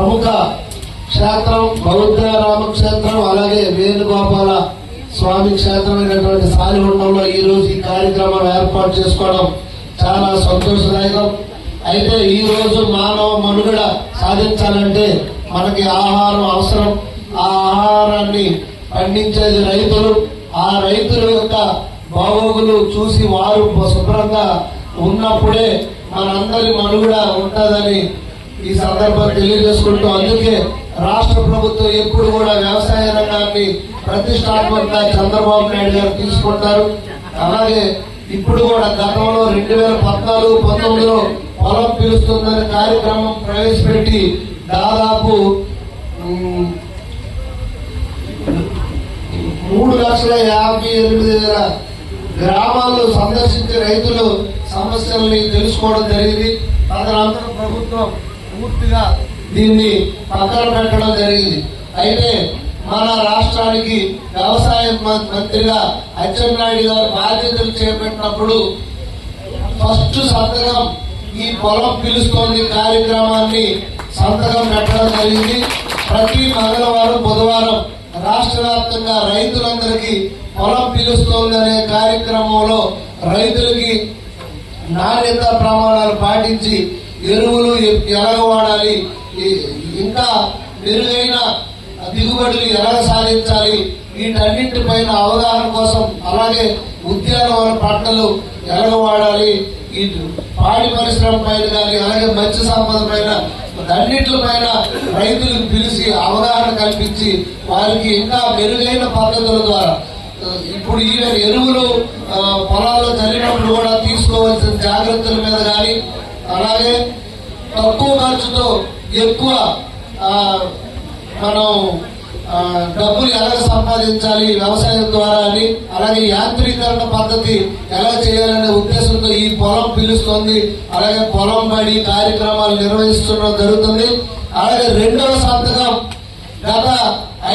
ప్రముఖ క్షేత్రం బౌద్ధ రామక్షేత్రం అలాగే వేణుగోపాల స్వామి క్షేత్రమైనటువంటి సాలిగుండంలో ఈ రోజు ఈ కార్యక్రమం ఏర్పాటు చేసుకోవడం చాలా సంతోషదాయకం. అయితే ఈ రోజు మానవ మనుగడ సాధించాలంటే మనకి ఆహారం అవసరం. ఆ ఆహారాన్ని పండించేది రైతులు. ఆ రైతుల యొక్క బాగోగులు చూసి వారు శుభ్రంగా ఉన్నప్పుడే మనందరి మనుగడ ఉంటుందని ఈ సందర్భం తెలియజేసుకుంటూ అందుకే రాష్ట్ర ప్రభుత్వం ఎప్పుడు కూడా వ్యవసాయ రంగాన్ని ప్రతిష్టాత్మకంగా చంద్రబాబు నాయుడు గారు తీసుకుంటారు. అలాగే ఇప్పుడు కూడా గతంలో రెండు వేల పద్నాలుగు పంతొమ్మిదిలో పొలం పిలుస్తుందనే కార్యక్రమం ప్రవేశపెట్టి దాదాపు మూడు లక్షల యాభై ఎనిమిది వేల గ్రామాల్లో సందర్శించి రైతులు సమస్యల్ని తెలుసుకోవడం జరిగింది. తదనంతరం ప్రభుత్వం పూర్తిగా దీన్ని పక్కన పెట్టడం జరిగింది. అయితే మన రాష్ట్రానికి వ్యవసాయ మంత్రిగా అచ్చెన్నాయుడు గారు బాధ్యతలు చేపట్టినప్పుడు ఫస్ట్ సంతకం ఈ పొలం పిలుస్తోంది కార్యక్రమాన్ని సంతకం పెట్టడం జరిగింది. ప్రతి మంగళవారం బుధవారం రాష్ట్ర వ్యాప్తంగా రైతులందరికీ పొలం పిలుస్తోందనే కార్యక్రమంలో రైతులకి నాణ్యత ప్రమాణాలు పాటించి ఎరువులు ఎలా ఎలాగ వాడాలి ఇంకా మెరుగైన దిగుబడులు ఎలా సాధించాలి? వీటన్నింటిపైన అవగాహన కోసం అలాగే ఉద్యానవన పంటలు ఎలా వాడాలి? ఈ పాడి పరిశ్రమ పైన కానీ అలాగే మత్స్య సంపద పైన అన్నింటిపైన రైతులకు పిలిచి అవగాహన కల్పించి వారికి ఇంకా మెరుగైన పద్ధతుల ద్వారా ఇప్పుడు ఈ ఎరువులు పొలాల్లో చల్లినప్పుడు కూడా తీసుకోవాల్సిన జాగ్రత్తల మీద కానీ అలాగే తక్కువ ఖర్చుతో ఎక్కువ మనం డబ్బులు ఎలా సంపాదించాలి వ్యవసాయం ద్వారా అని అలాగే యాంత్రీకరణ పద్ధతి ఎలా చేయాలనే ఉద్దేశంతో ఈ పొలం పిలుస్తుంది. అలాగే పొలం బడి కార్యక్రమాలు నిర్వహిస్తుండడం జరుగుతుంది. అలాగే రెండవ సంతకం గత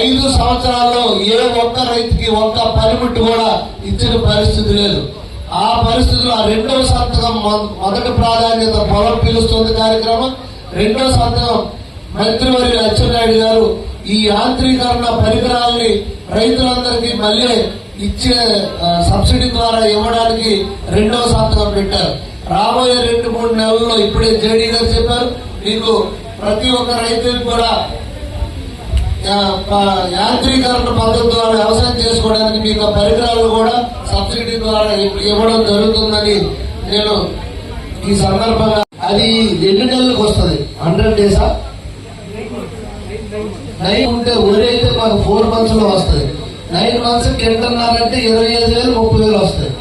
ఐదు సంవత్సరాల్లో ఏ ఒక్క రైతుకి ఒక్క పనిముట్టు కూడా ఇచ్చిన పరిస్థితి లేదు. ఆ పరిస్థితుల్లో ఆ రెండవ సంతకం మొదటి ప్రాధాన్యత పొలం పిలుస్తుంది కార్యక్రమం. రెండవ సంతకం మంత్రివర్యులు అచ్చెన్నాయుడు గారు ఈ యాంత్రీకరణ పరికరాల్ని రైతులందరికీ మళ్ళీ ఇచ్చే సబ్సిడీ ద్వారా ఇవ్వడానికి రెండవ సంతకం పెట్టారు. రాబోయే రెండు మూడు నెలల్లో ఇప్పుడే జేడీ గారు చెప్పారు మీకు ప్రతి ఒక్క రైతులకు కూడా యాంత్రీకరణ పద్ధతి ద్వారా వ్యవసాయం చేసుకోవడానికి మీకు పరికరాలు కూడా సబ్సిడీ ద్వారా ఇవ్వడం జరుగుతుందని నేను ఈ సందర్భంగా అది ఎన్ని నెలలకు వస్తుంది? హండ్రెడ్ డేసా నైన్ ఉంటే వరి అయితే మాకు ఫోర్ మంత్స్లో వస్తుంది. నైన్ మంత్స్ కింటన్నారంటే ఇరవై ఐదు వేలు ముప్పై వేలు వస్తాయి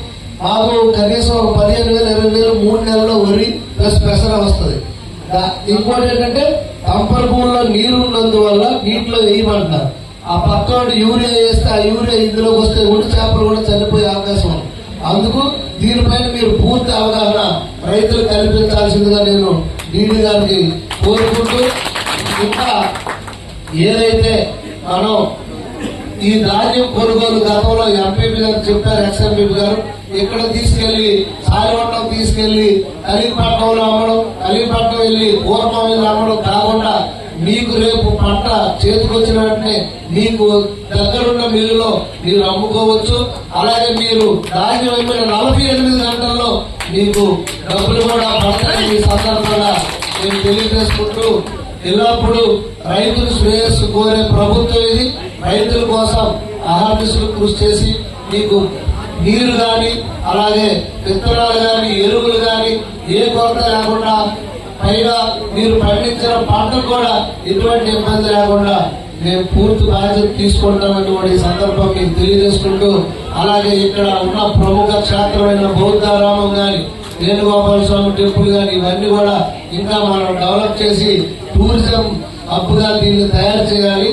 మాకు కనీసం ఒక పదిహేను వేలు ఇరవై వేలు మూడు నెలల్లో వరి ప్లస్ పెసర వస్తుంది. ఇంకోటి ఏంటంటే తంపర్ భూమిలో నీరు ఉన్నందువల్ల నీటిలో వేయమంటారు ఆ పక్కన యూరియా వేస్తే ఆ యూరియా ఇందులోకి వస్తే ఒడి చేపలు కూడా చనిపోయే అవకాశం ఉంది. అందుకు దీనిపైన మీరు పూర్తి అవగాహన రైతులు కల్పించాల్సిందిగా నేను డీడీ గారికి కోరుకుంటూ ఇంకా ఏదైతే మనం ఈ ధాన్యం కొనుగోలు గతంలో ఎంపీపీ గారు చెప్పారు ఎక్స్ఎంపీపీ గారు ఇక్కడ తీసుకెళ్ళి సాయవట్టం తీసుకెళ్ళి కలిపట్నంలో అమ్మడం కలిపట్నం వెళ్ళి పూర్వం వెళ్ళి అమ్మడం కాకుండా మీకు రేపు పంట చేతికొచ్చిన వెంటనే మీకు దగ్గరున్న మిల్లులో మీరు అమ్ముకోవచ్చు. అలాగే మీరు ధాన్యం వైపున నలభై ఎనిమిది గంటల్లో మీకు డబ్బులు కూడా పడతాయి. ఈ సందర్భంగా నేను తెలియజేసుకుంటూ ఎల్లప్పుడూ రైతులు శ్రేయస్సు కోరే ప్రభుత్వం ఇది. రైతుల కోసం అహార్నిసులు కృషి చేసి మీకు నీరు కానీ అలాగే విత్తనాలు కానీ ఎరువులు కానీ ఏ కొరత లేకుండా పైగా మీరు పండించిన పంట కూడా ఎటువంటి ఇబ్బంది లేకుండా మేము పూర్తి బాధ్యత తీసుకుంటామటువంటి సందర్భం మీకు తెలియజేసుకుంటూ అలాగే ఇక్కడ ఉన్న ప్రముఖ క్షేత్రమైన బౌద్ధారామం కానీ వేణుగోపాల స్వామి టెంపుల్ కానీ ఇవన్నీ కూడా ఇంకా మనం డెవలప్ చేసి టూరిజం హబ్గా దీన్ని తయారు చేయాలి.